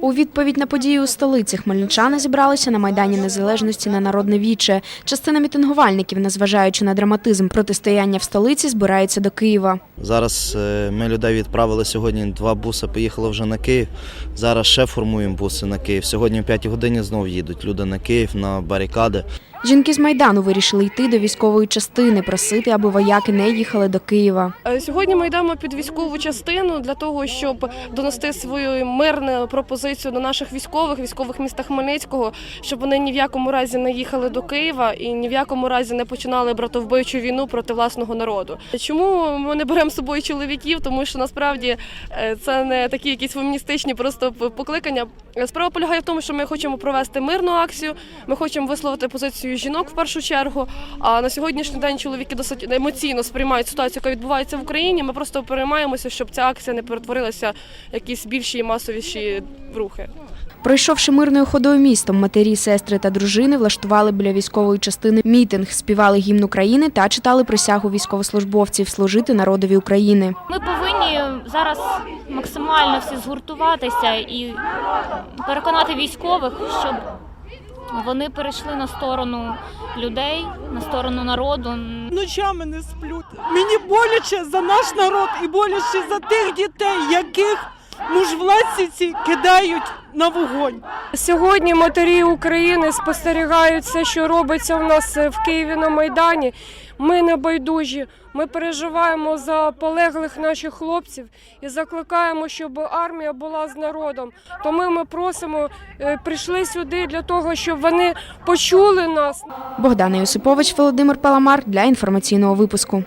У відповідь на події у столиці хмельничани зібралися на Майдані Незалежності на народне віче. Частина мітингувальників, незважаючи на драматизм протистояння в столиці, збирається до Києва. Зараз е, ми людей відправили сьогодні. Два буси поїхали вже на Київ. Зараз ще формуємо буси на Київ. Сьогодні в 5 годині знову їдуть люди на Київ на барикади. Жінки з Майдану вирішили йти до військової частини, просити, аби вояки не їхали до Києва. Е, Сьогодні ми йдемо під військову частину для того, щоб донести свою мирну пропозицію до наших військових, військових міста Хмельницького, щоб вони ні в якому разі не їхали до Києва і ні в якому разі не починали братовбивчу війну проти власного народу. Чому ми не беремо з собою чоловіків? Тому що насправді е, це не такі якісь феміністичні просто покликання. Справа полягає в тому, що ми хочемо провести мирну акцію. Ми хочемо висловити позицію жінок в першу чергу. А на сьогоднішній день чоловіки досить емоційно сприймають ситуацію, яка відбувається в Україні. Ми просто переймаємося, щоб ця акція не перетворилася в якісь більші і масовіші рухи. Пройшовши мирною ходою містом, матері, сестри та дружини влаштували біля військової частини мітинг, співали гімн України та читали присягу військовослужбовців служити народові України. Ми повинні зараз максимально всі згуртуватися і переконати військових, щоб вони перейшли на сторону людей, на сторону народу. ночами не сплю. Мені боляче за наш народ і боляче за тих дітей, яких мужвладцівці кидають на вогонь. Сьогодні матері України спостерігають все, що робиться в нас в Києві на Майдані. Ми не байдужі. Ми переживаємо за полеглих наших хлопців і закликаємо, щоб армія була з народом. Тому ми просимо, е, прийшли сюди для того, щоб вони почули нас. Богдана Юсипович, Володимир Паламар для інформаційного випуску.